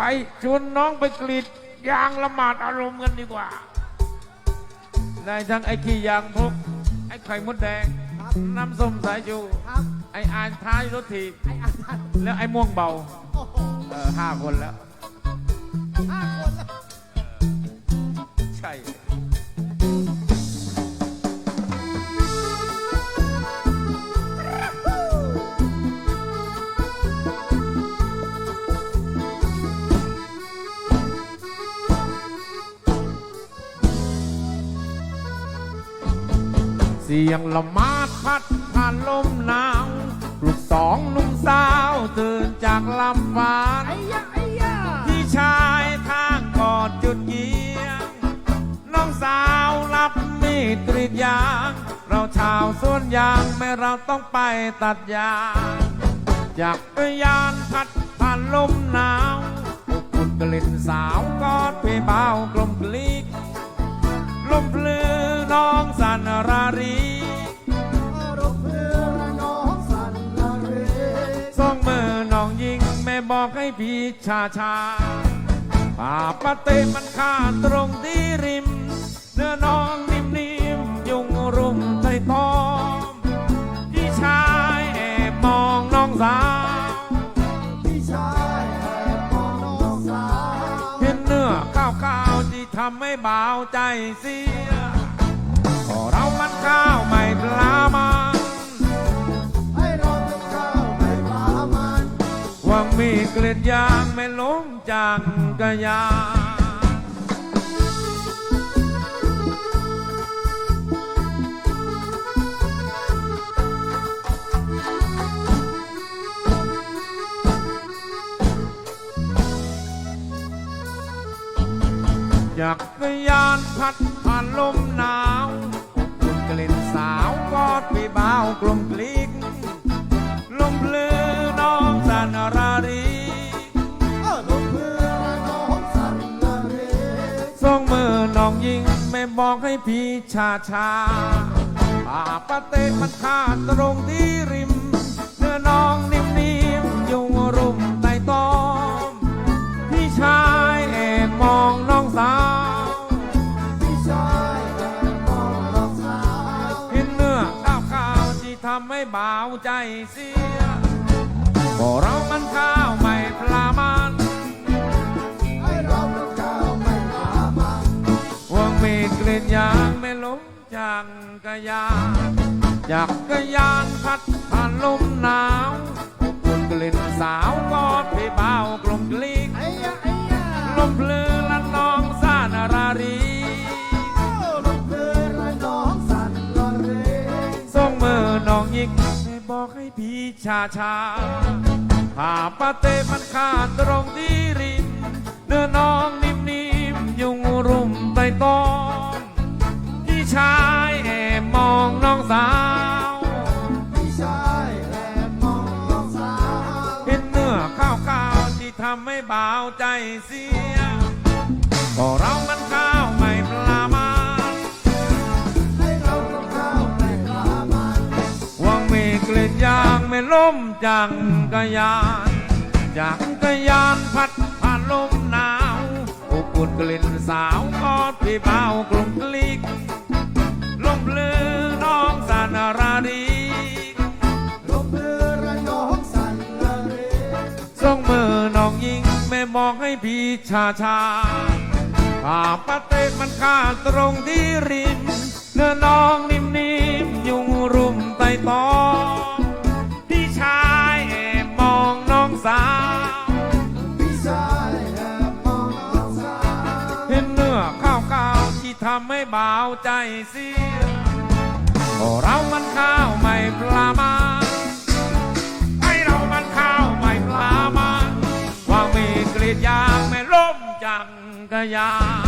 ไปชวนน้องไปกรีดยางละหมาดอารมณ์กันดีกว่า ได้ทั้งไอ้ขี้ยางพกไอ้ไข่มดแดงครับน้ำส้มสายชูครับไอ้อานท้ายรถถีบไอ้อาจารย์แล้วไอ้ม่วงเบาโอ้โหเออห้าคนแล้ว ห้าคนแล้ว สียงละหมาดพัดผ่านลมหนาวปลุกสองหนุ่มสาวตื่นจากลำวานไอ้ยะไอ้ยะพี่ชายทางกอดจุดเยียงน้องสาวรับมีดกรีดยาง เราชาวสวนยางแม่เราต้องไปตัดยางจากกรยานพัดผ่านลมหนาวอบอุ่นกลิ่นสาวกอดพี่เบากลมกลีกลมพลือน้องสันรารีร บอกให้พี่ชาชาป่าปะเตมันค่าตรงที่ริม เนื้อน้องนิ่มๆยุงรุมไทยทองพี่ชายแอบมองน้องสาวพี่ชายแอบมองน้องสาวเห็นเนื้อข้าวข้าวที่ทำให้บ่าวใจเสียก็เรามันข้าวไม่ปลา กล็ดยางไม่ล้มจากกระยานจักรยานพัดผ่านลมหนาว ยิงไม่บอกให้พี่ชาชาป่าปะเตมันคาดตรงที่ริม เนื้อน้องนิ่มๆยุงรุมใต้ตอม พี่ชายแอบมองน้องสาว พี่ชายแอบมองน้องสาวเห็นเนื้อข้าวข้าวที่ทำให้บ่าวใจเสียก็เรามันข้าว กกระยานจากกระยานพัดผ่านลมหนาวอบอุ่นกลิ่นสาวกอดพี่บ่าวกลมกลีกไอ้ยะไอ้ยะลมเพลือละน้องสานารารีเออรบเพื่อน้องสันละเรส่งมือน้องยิกให้บอกให้พี่ชาชาผ่าปะเตะมันขาดตรงที่ริมเนื้อน้องนิ่มๆยุงรุมใต้ต้อมพี่ชาาวใจเสียก็เรามันข้าวไม่ปลามันให้เราเป็นข้าวไม่ปลามันหวังมีกลิ่นยางไม่ล้มจังกะยานจากกะยานพัดผ่านลมหนาวอบอุ่นกลิ่นสาวกอดพี่เบากลุ่มกลีกลมเลือน้องสานาราดีลมเรือระนองสันละเรส่งมือน้องยิง ม่บอกให้พี่ชาชาป่าปะเตะมันค่าตรงที่ริม เนื้อน้องนิ่มๆยุงรุมไต่ตอมพี่ชายแอบมองน้องสาว พี่ชายแอบมองน้องสาวเห็นเนื้อข้าวข้าวที่ทำให้บ่าวใจเสียเรามันข้าวไม่ปลามัน 哎呀！